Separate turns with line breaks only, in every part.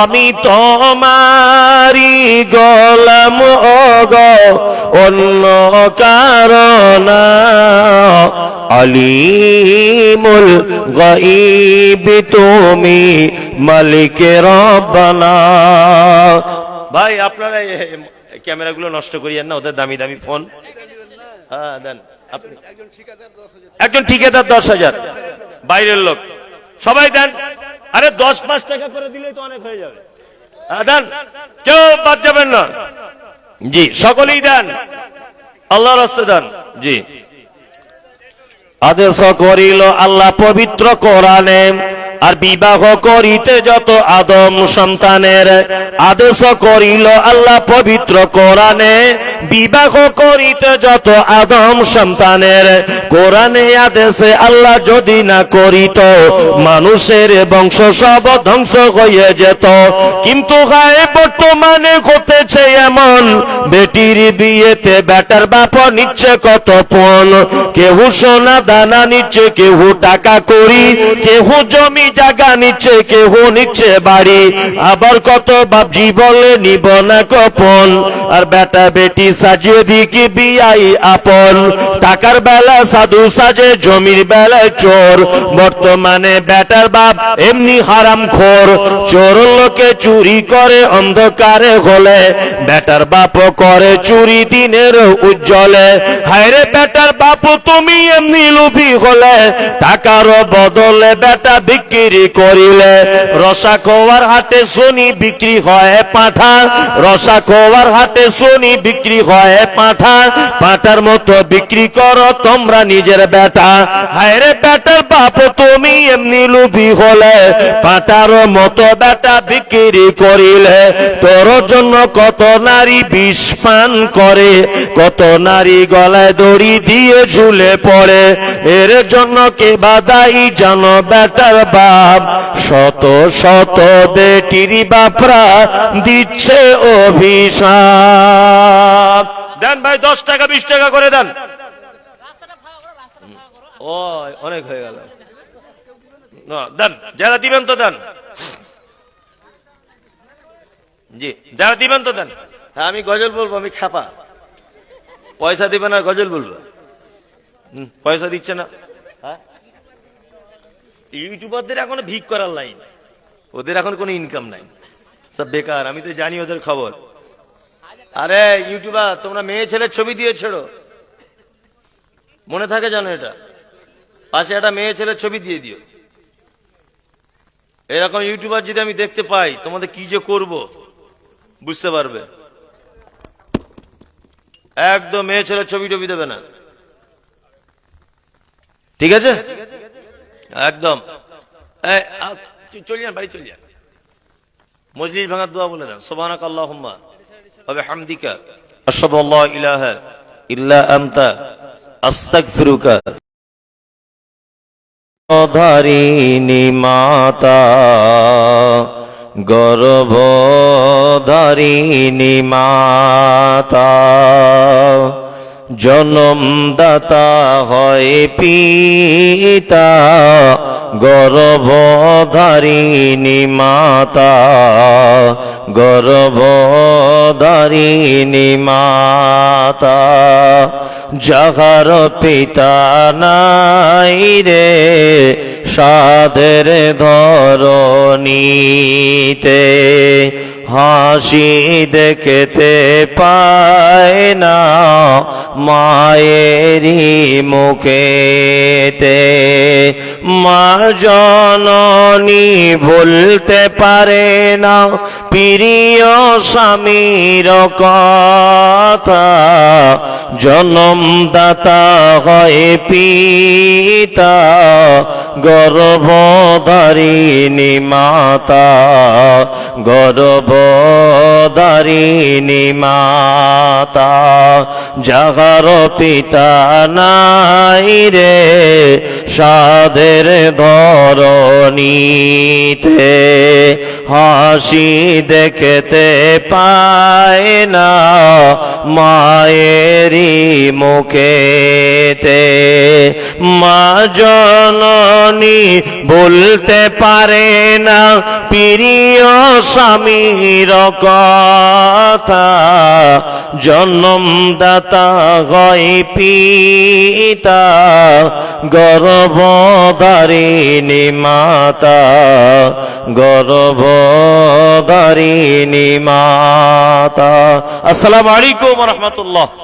আমি তোমারি গলাম অগ অন্য কারণ আলিমুল গাইব, তুমি মালিক রব্বানা। ভাই, আপনারা ক্যামেরাগুলো নষ্ট করিয়েন না, ওদের দামি দামি ফোন। হ্যাঁ দেন একজন ঠিকাদার দশ হাজার। বাইরের লোক। সবাই দেন। আরে দশ পাঁচ টাকা করে দিলেই তো অনেক হয়ে যাবে। দেন। কেউ বাদ যাবেন না। জি, সকলেই দেন। আল্লাহর রাস্তে দেন। জি। আদেশ করিল আল্লাহ পবিত্র কোরআনে আর বিবাহ করিতে যত আদম সন্তানের আদেশ করিল আল্লাহ পবিত্র কোরআনে, বিবাহ করিতে যত আদম সন্তানের কোরআনে আদেশে আল্লাহ যদি না করিত, মানুষের বংশ সব ধ্বংস হয়ে যেত। কিন্তু হায় বর্তমানে ঘটেছে এমন। বেটির বিয়েতে বেটার বাপ নিচ্ছে কত পণ কেহ সোনা দানা নিচ্ছে, কেহ টাকা করি কেহ জমি জায়গা নিচ্ছে, কেহ নিচ্ছে বাড়ি। আবার কত বাপজি বলে নিব না কপন। আর বেটা বেটি সাজিয়ে দিকে বিয়াই আপন। টাকার বেলা সাধু সাজে, জমির বেলায় চোর। বর্তমানে বেটার বাপ এমনি হারাম খোর চোর লোকে চুরি করে অন্ধকারে হলে বেটার বাপ করে চুরি দিনের উজ্জ্বলে। হায়রে বেটার বাপ, তুমি এমনি লোভী হলে টাকার বদলে বেটা বিক্রি করিলে। রসা খোয়ার হাটে শুনি বিক্রি হয় পাঠা। রসা খোয়ার হাটে শুনি বিক্রি হয় পাঠা। পাঠার মতো বিক্রি করো তোমরা নিজের বেটা। হায়রে বেটার বাপ, তুমি এমনি লোভী হলে পাটার মতো বেটা বিক্রি করিলে। তোর জন্য কত নারী বিষ পান করে কত নারী গলায় দড়ি দিয়ে ঝুলে পড়ে। এর জন্য কে বাদাই জানো বেটার বাপ? শত শত বেটির বাপরা দিচ্ছে অভিশাপ। দেন ভাই দশ টাকা বিশ টাকা করে দেন। অনেক হয়ে গেল। না, দেন যারা দিবেন তো দেন। জি। যারা দিবেন তো দেন। হ্যাঁ আমি গজল বলব আমি খাপা পয়সা দিবেন আর গজল বলব। পয়সা দিচ্ছে না। হ্যাঁ? ইউটিউবারদের এখন ভিক করার লাইন। ওদের এখন কোনো ইনকাম নাই। সব বেকার আমি তো জানি ওদের খবর। আরে ইউটিউবার তোমরা মেয়ে ছেলের ছবি দিয়ে ছেড়ো। মনে থাকে জানো এটা। পাশে একটা মেয়ে ছেলের ছবি দিয়ে দিও। এরকম ইউটিউবার যদি আমি দেখতে পাই তোমাদের কি যে করব? বুঝতে পারবে। একদম মেয়ে ছেলের ছবি টবি দেবে না। ঠিক আছে? একদম। চলে বাড়ি চলে যান। মজলিস ভাঙার দোয়া বলে দেন। সোবানাক আল্লাহুম্মা ওয়া বিহামদিকা। আশহাদু আল্লা ইলাহা ইল্লা আনতা। আস্তাগফিরুকা। ধারিণী মাতা। গর্ভধারিণী মাতা জনমদাতা হয় পিতা গর্ভধারিণী মাতা গর্ভধারিণী মাতা। যাহার পিতা নাই রে সাদের ধরণীতে হাসি দেখতে পায় না মায়েরই মুখেতে। মা জননী ভুলতে পারে না প্রিয় স্বামীর কথা। জনমদাতা হয় পিতা। গর্ভধারিণী মাতা গর্ভধারিণী মাতা, যাহার পিতা নাই রে সাদের ধরণীতে হাসি দেখতে পায় না মায়েরই মুখেতে মা জননী বলতে পারে না, প্রিয় স্বামীর কথা। জন্মদাতা গয় পিতা, গর্ভধারিণী মাতা। গর্ভধারিণী মাতা। আসসালামু আলাইকুম রহমতুল্লাহ।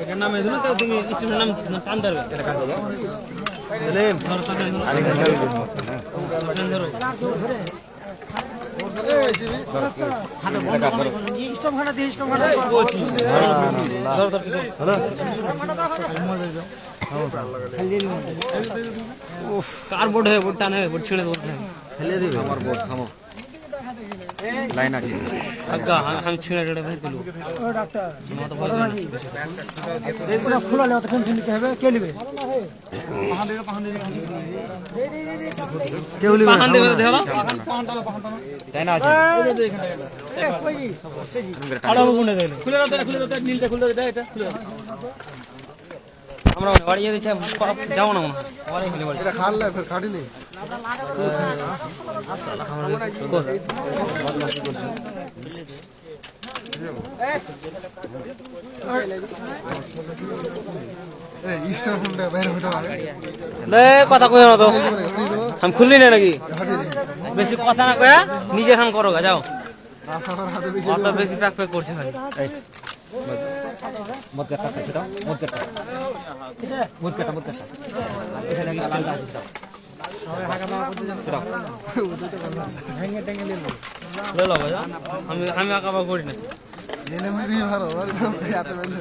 এটার নাম এই জন্য তো তুমি স্টেশনের নাম টান ধরবে এটা কাজ হবে ধরো সামনে ধরো। সামনে ধরো ধরো ধরো ধরো। কার বোর্ড হয়ে বোর্ড টানে বোর্ড ছেড়ে দেবো।
লাইন আছে।
আজ্ঞা আমি- আমি ছিঁড়ে টেড়ে ফেলে দিল। পাহান দেবে দেখো
লাইন আছে।
আরও গুনে দিল খুলে দাও খুলে দাও নীলটা খুলে দাও এটা, এটা খুলে দাও। আমরা বাড়ি যেতে চাই যাব না মনে হয়।
এটা খাল ফের খাটি নেই
কথা কই না তো। আমি খুললি না নাকি? বেশি কথা না কয়া নিজের হাম করো যাও। অত বেশি প্যাক প্যাক করছে খালি।
মদ কাটা দাও মদ কাটা মদ কাটা মদ কাটা এখানে স্টাইল আছে দাও
লে লো ভাই আমি আমি আঁকা বা করি না
জেনে মুড়ি ভালো হাতে বেঁধে